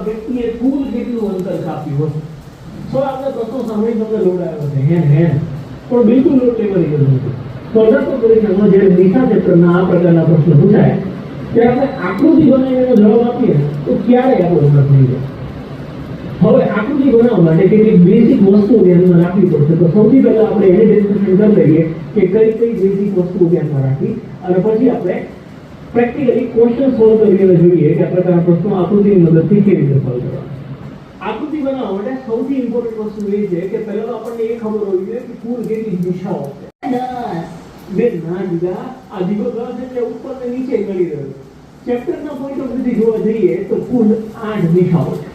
વ્યક્તિએ કુલ કેટલું અંતર કાપ્યું હશે તો આપણે પ્રશ્નો સાંભળી તમને લોડ આવ્યો છે હેન હેન પણ બિલકુલ લોડ લેવાની જરૂર નથી સ્પર્ધાત્મક પરીક્ષામાં જ્યારે દિશા ચેપ્ટરના આ પ્રકારના પ્રશ્ન પૂછાય ત્યારે આપણે આકૃતિ બનાવીને જવાબ આપીએ તો ક્યારે આપણો ઉત્તર થઈ જાય હવે આકૃતિ બનાવવા માટે કેટલીક બેઝિક વસ્તુઓ ધ્યાનમાં રાખવી પડશે. તો સૌથી પહેલા આપણે એને ડિસ્કશન કરી લઈએ કે કઈ કઈ બેઝિક વસ્તુઓ ધ્યાનમાં રાખવી અને પછી આપણે પ્રેક્ટિકલી ક્વેશ્ચન સોલ્વ કરીને જોઈએ કે આ પ્રકારના પ્રશ્નો આકૃતિની મદદથી કેવી રીતે સોલ્વ કરવા આકૃતિ બનાવવા માટે સૌથી ઇમ્પોર્ટન્ટ વસ્તુ એ છે કે પહેલા તો આપણને એ ખબર હોવી જોઈએ કે કુલ કેટલી દિશાઓ છે. બે ના દીધા આ દીવો દસ એટલે ઉપર ને નીચે ગણી રહ્યો ચેપ્ટરના પોઈન્ટ ઓફ વ્યૂથી જોવા જઈએ તો કુલ આઠ દિશાઓ છે.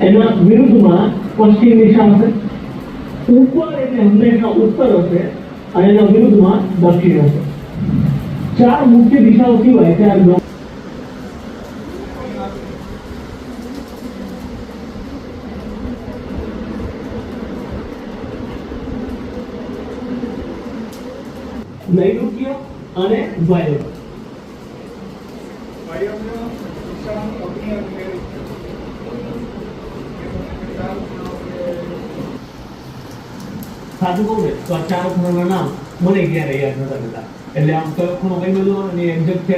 એના વિરુદ્ધમાં પશ્ચિમ દિશા હશે. ઉપર એટલે હંમેશા ઉત્તર હશે અને એના વિરુદ્ધમાં દક્ષિણ હશે. ચાર મુખ્ય દિશાઓ સિવાય ચાર નૈઋત્ય અને વાયવ્ય. વાયવ્ય દિશાનું અગ્નિ સાચું કહું ને, તો આ ચાર ખૂણાના નામ મને ક્યારે યાદ નતા થતા. એટલે આમ કયો ખૂણો કઈ બધો અને એક્ઝેક્ટ છે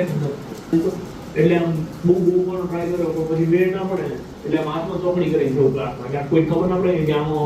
એટલે આમ બહુ બહુ પણ ટ્રાય કર્યો, પણ પછી વેળ ના પડે એટલે આમ આત્મ ચોકડી કરી જોઉં ક્લાસમાં કે કોઈ ખબર ના પડે કે આમાં